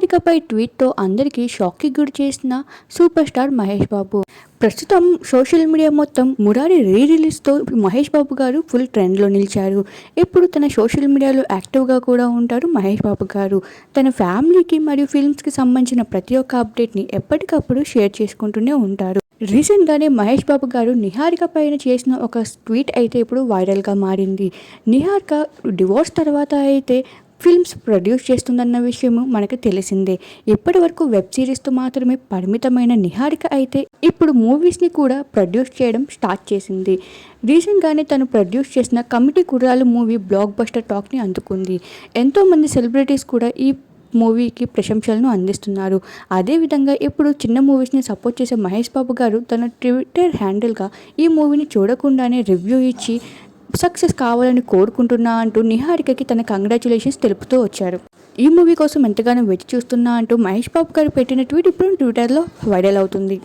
నిహారికపై ట్వీట్తో అందరికీ షాక్కి గురి చేసిన సూపర్ స్టార్ మహేష్ బాబు. ప్రస్తుతం సోషల్ మీడియా మొత్తం మురారి రీ రిలీజ్తో మహేష్ బాబు గారు ఫుల్ ట్రెండ్లో నిలిచారు. ఇప్పుడు తన సోషల్ మీడియాలో యాక్టివ్గా కూడా ఉంటారు మహేష్ బాబు గారు. తన ఫ్యామిలీకి మరియు ఫిల్మ్స్కి సంబంధించిన ప్రతి ఒక్క అప్డేట్ని ఎప్పటికప్పుడు షేర్ చేసుకుంటూనే ఉంటారు. రీసెంట్గానే మహేష్ బాబు గారు నిహారిక పైన చేసిన ఒక ట్వీట్ అయితే ఇప్పుడు వైరల్గా మారింది. నిహారిక డివోర్స్ తర్వాత అయితే ఫిల్మ్స్ ప్రొడ్యూస్ చేస్తుందన్న విషయము మనకు తెలిసిందే. ఇప్పటి వరకు వెబ్ సిరీస్తో మాత్రమే పరిమితమైన నిహారిక అయితే ఇప్పుడు మూవీస్ని కూడా ప్రొడ్యూస్ చేయడం స్టార్ట్ చేసింది. రీసెంట్గానే తను ప్రొడ్యూస్ చేసిన కమిటీ కుర్రాలు మూవీ బ్లాక్ బస్టర్ టాక్ని అందుకుంది. ఎంతోమంది సెలబ్రిటీస్ కూడా ఈ మూవీకి ప్రశంసలను అందిస్తున్నారు. అదేవిధంగా ఇప్పుడు చిన్న మూవీస్ని సపోర్ట్ చేసే మహేష్ బాబు గారు తన ట్విట్టర్ హ్యాండిల్గా ఈ మూవీని చూడకుండానే రివ్యూ ఇచ్చి సక్సెస్ కావాలని కోరుకుంటున్నా అంటూ నిహారికకి తన కంగ్రాచులేషన్స్ తెలుపుతూ వచ్చారు. ఈ మూవీ కోసం ఎంతగానో వెతి చూస్తున్నా అంటూ మహేష్ బాబు గారు పెట్టిన ట్వీట్ ఇప్పుడు ట్విట్టర్లో వైరల్ అవుతుంది.